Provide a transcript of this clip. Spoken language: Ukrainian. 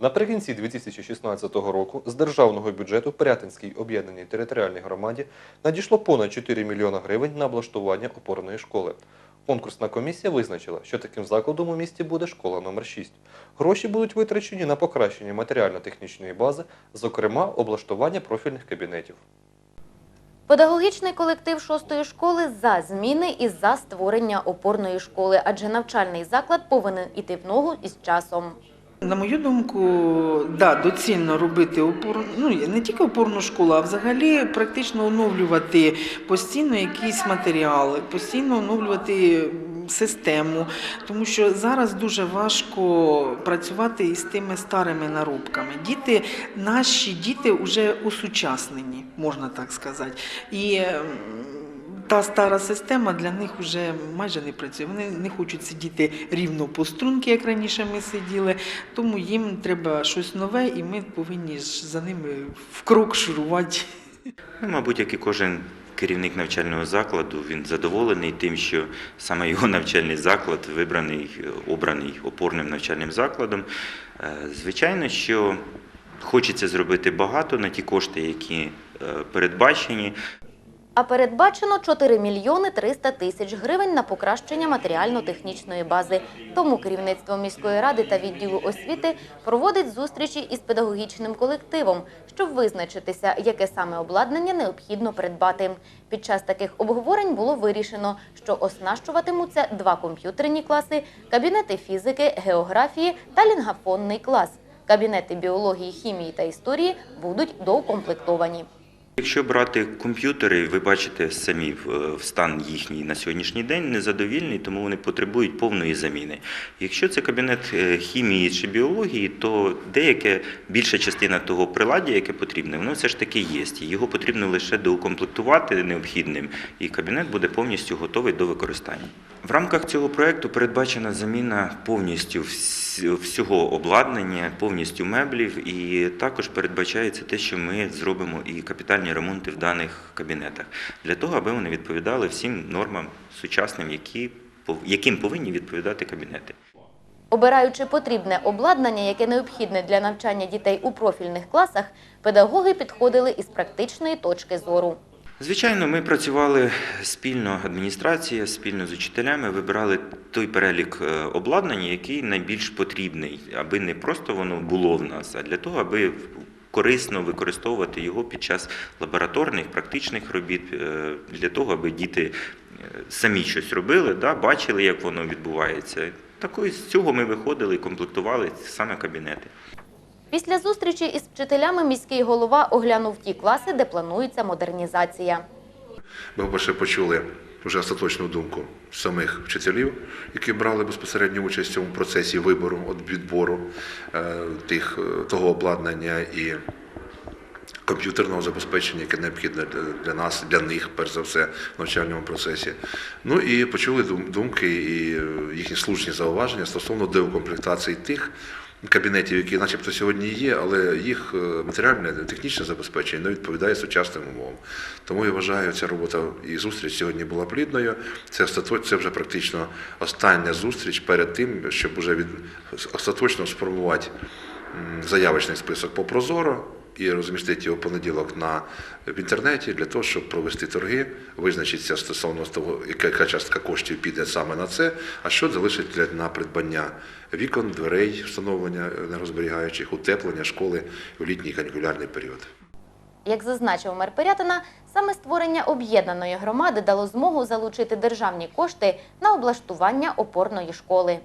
Наприкінці 2016 року з державного бюджету Пирятинській об'єднаній територіальній громаді надійшло понад 4 мільйона гривень на облаштування опорної школи. Конкурсна комісія визначила, що таким закладом у місті буде школа номер 6. Гроші будуть витрачені на покращення матеріально-технічної бази, зокрема облаштування профільних кабінетів. Педагогічний колектив шостої школи за зміни і за створення опорної школи, адже навчальний заклад повинен іти в ногу із часом. На мою думку, да, доцільно робити опор... ну, не тільки опорну школу, а взагалі практично оновлювати постійно якісь матеріали, постійно оновлювати систему, тому що зараз дуже важко працювати із тими старими наробками. Діти, наші діти вже усучаснені, можна так сказати. І та стара система для них вже майже не працює. Вони не хочуть сидіти рівно по струнки, як раніше ми сиділи. Тому їм треба щось нове, і ми повинні за ними в крок шурувати. Ну, мабуть, як і кожен керівник навчального закладу, він задоволений тим, що саме його навчальний заклад вибраний, обраний опорним навчальним закладом. Е, Звичайно, що хочеться зробити багато на ті кошти, які е, передбачені. А передбачено 4 мільйони 300 тисяч гривень на покращення матеріально-технічної бази. Тому керівництво міської ради та відділу освіти проводить зустрічі із педагогічним колективом, щоб визначитися, яке саме обладнання необхідно придбати. Під час таких обговорень було вирішено, що оснащуватимуться два комп'ютерні класи, кабінети фізики, географії та лінгафонний клас. Кабінети біології, хімії та історії будуть доукомплектовані. Якщо брати комп'ютери, ви бачите самі в- в стан їхній на сьогоднішній день незадовільний, тому вони потребують повної заміни. Якщо це кабінет е, хімії чи біології, то деяке більша частина того приладдя, яке потрібне, воно все ж таки є. Його потрібно лише доукомплектувати необхідним, і кабінет буде повністю готовий до використання. В рамках цього проекту передбачена заміна повністю вс- всього обладнання, повністю меблів, і також передбачається те, що ми зробимо і капітальні ремонти в даних кабінетах для того, аби вони відповідали всім нормам сучасним, які яким повинні відповідати кабінети. Обираючи потрібне обладнання, яке необхідне для навчання дітей у профільних класах, педагоги підходили із практичної точки зору. Звичайно, ми працювали спільно, адміністрація, спільно з учителями, вибирали той перелік е, обладнання, який найбільш потрібний, аби не просто воно було в нас, а для того, аби корисно використовувати його під час лабораторних, практичних робіт, е, для того, аби діти е, самі щось робили, да, бачили, як воно відбувається. Такої з цього ми виходили і комплектували саме кабінети. Після зустрічі із вчителями міський голова оглянув ті класи, де планується модернізація. Ми, по-перше, почули вже остаточну думку самих вчителів, які брали безпосередню участь в цьому процесі вибору, відбору е, тих, е, того обладнання і комп'ютерного забезпечення, яке необхідне для- для нас, для них, перш за все, в навчальному процесі. Ну і почули думки і е, їхні слушні зауваження стосовно деукомплектації тих. Кабінетів, які начебто сьогодні є, але їх е, матеріальне технічне забезпечення не відповідає сучасним умовам. Тому я вважаю, ця робота і зустріч сьогодні була плідною. Це остаточ, це вже практично остання зустріч перед тим, щоб вже від остаточно сформувати заявочний список по Прозоро і розмістити його понеділок на в інтернеті для того, щоб провести торги, визначитися стосовно того, яка, частка коштів піде саме на це, а що залишить на придбання вікон, дверей, встановлення енергозберігаючих, утеплення школи в літній канікулярний період. Як зазначив мер Пирятина, саме створення об'єднаної громади дало змогу залучити державні кошти на облаштування опорної школи.